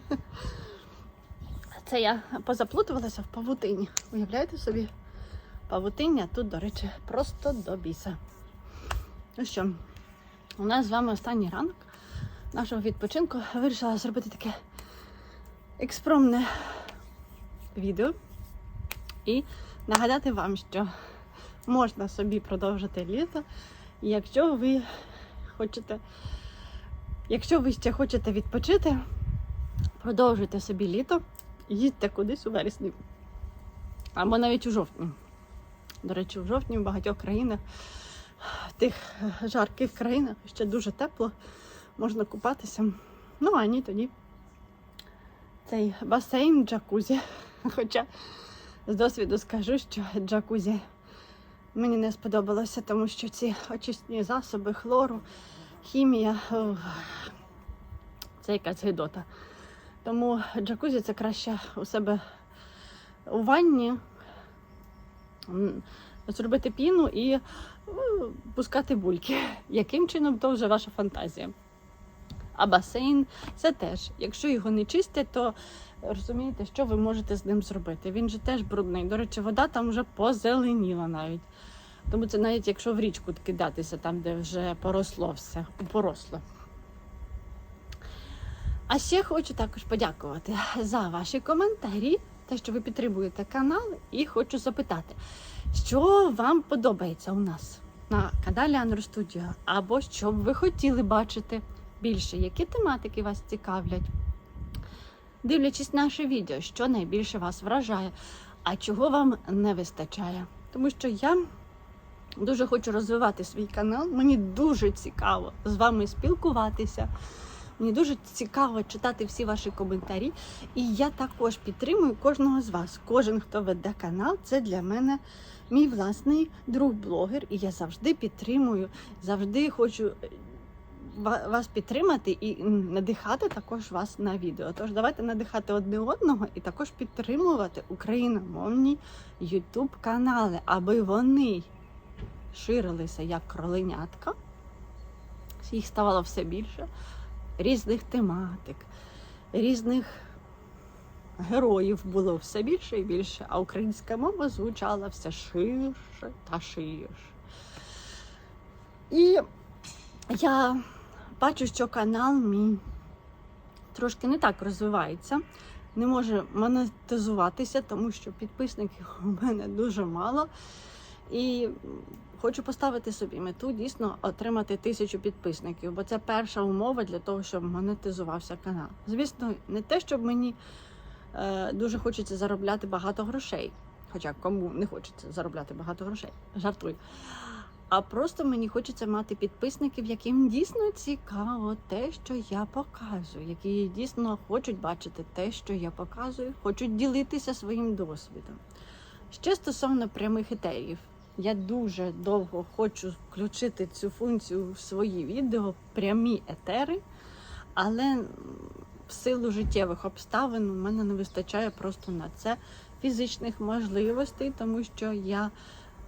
Це я позаплутувалася в павутині. Уявляєте собі? Павутиння тут, до речі, просто до біса. Ну що, у нас з вами останній ранок нашого відпочинку. Вирішила зробити таке експромне відео і нагадати вам, що можна собі продовжити літо, якщо ви хочете, якщо ви ще хочете відпочити, продовжуйте собі літо, їдьте кудись у вересні. Або навіть у жовтні. До речі, у жовтні в багатьох країнах, в тих жарких країнах ще дуже тепло, можна купатися. Ну, а ні, тоді цей басейн джакузі. Хоча з досвіду скажу, що джакузі мені не сподобалося, тому що ці очисні засоби хлору, хімія це якась гидота. Тому джакузі це краще у себе у ванні зробити піну і ну, пускати бульки. Яким чином, то вже ваша фантазія. А басейн це теж. Якщо його не чистять, то розумієте, що ви можете з ним зробити. Він же теж брудний. До речі, вода там вже позеленіла навіть. Тому це навіть якщо в річку кидатися, там, де вже поросло все, поросло. А ще хочу також подякувати за ваші коментарі, те, що ви підтримуєте канал, і хочу запитати, що вам подобається у нас на каналі Studio, або що б ви хотіли бачити більше, які тематики вас цікавлять. Дивлячись наше відео, що найбільше вас вражає, а чого вам не вистачає. Тому що я дуже хочу розвивати свій канал. Мені дуже цікаво з вами спілкуватися. Мені дуже цікаво читати всі ваші коментарі. І я також підтримую кожного з вас. Кожен, хто веде канал, це для мене мій власний друг-блогер. І я завжди підтримую, завжди хочу е, вас підтримати і надихати також вас на відео. Тож давайте надихати одне одного і також підтримувати україномовні YouTube канали, аби вони ширилися як кроленятка. Їх ставало все більше різних тематик, різних героїв було все більше і більше, а українська мова звучала все ширше та ширше. І я бачу, що канал мій трошки не так розвивається, не може монетизуватися, тому що підписників у мене дуже мало. І хочу поставити собі мету дійсно отримати тисячу підписників, бо це перша умова для того, щоб монетизувався канал. Звісно, не те, щоб мені е, дуже хочеться заробляти багато грошей, хоча кому не хочеться заробляти багато грошей, жартую. А просто мені хочеться мати підписників, яким дійсно цікаво те, що я показую, які дійсно хочуть бачити те, що я показую, хочуть ділитися своїм досвідом. Ще стосовно прямих етерів, я дуже довго хочу включити цю функцію в свої відео, прямі етери, але в силу життєвих обставин у мене не вистачає просто на це фізичних можливостей, тому що я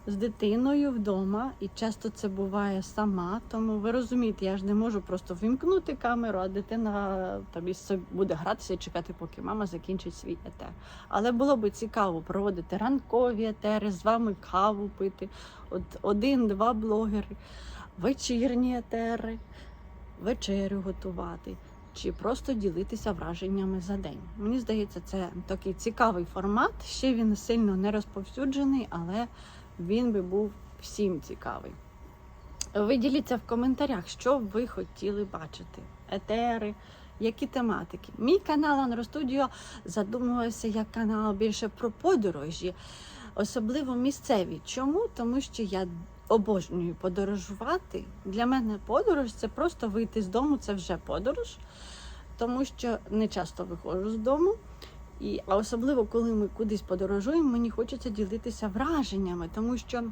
з дитиною вдома і часто це буває сама. Тому ви розумієте, я ж не можу просто вимкнути камеру, а дитина тобі собі буде гратися і чекати, поки мама закінчить свій етер. Але було би цікаво проводити ранкові етери, з вами каву пити. От один-два блогери, вечірні етери, вечерю готувати. Чи просто ділитися враженнями за день. Мені здається, це такий цікавий формат. Ще він сильно не розповсюджений, але він би був всім цікавий. Ви діліться в коментарях, що ви хотіли бачити. Етери, які тематики. Мій канал Анро Studio задумувався як канал більше про подорожі, особливо місцеві. Чому? Тому що я обожнюю подорожувати. Для мене подорож це просто вийти з дому, це вже подорож, тому що не часто виходжу з дому. І, а особливо, коли ми кудись подорожуємо, мені хочеться ділитися враженнями, тому що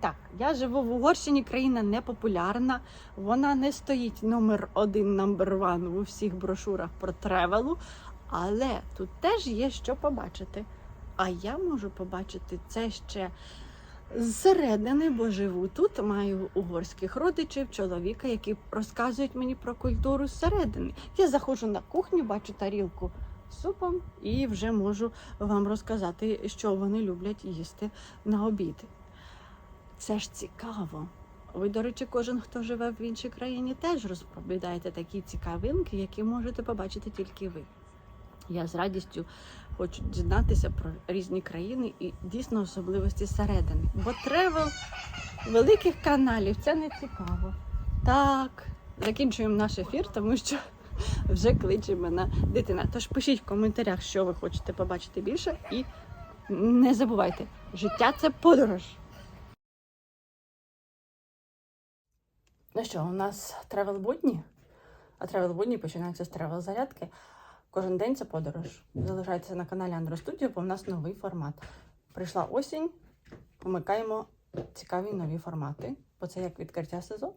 так, я живу в Угорщині, країна непопулярна, вона не стоїть номер один, номер ван у всіх брошурах про тревелу, але тут теж є що побачити. А я можу побачити це ще зсередини, бо живу тут, маю угорських родичів, чоловіка, які розказують мені про культуру зсередини. Я заходжу на кухню, бачу тарілку супом і вже можу вам розказати, що вони люблять їсти на обід. Це ж цікаво. Ви, до речі, кожен, хто живе в іншій країні, теж розповідаєте такі цікавинки, які можете побачити тільки ви. Я з радістю хочу дізнатися про різні країни і дійсно особливості середини. Бо тревел великих каналів це не цікаво. Так, закінчуємо наш ефір, тому що вже кличе мене дитина. Тож пишіть в коментарях, що ви хочете побачити більше, і не забувайте, життя це подорож. Ну що, у нас тревел будні, а тревел будні починаються з тревел зарядки. Кожен день це подорож. Залишайтеся на каналі Андро Студіо, бо в нас новий формат. Прийшла осінь, помикаємо цікаві нові формати, бо це як відкриття сезону.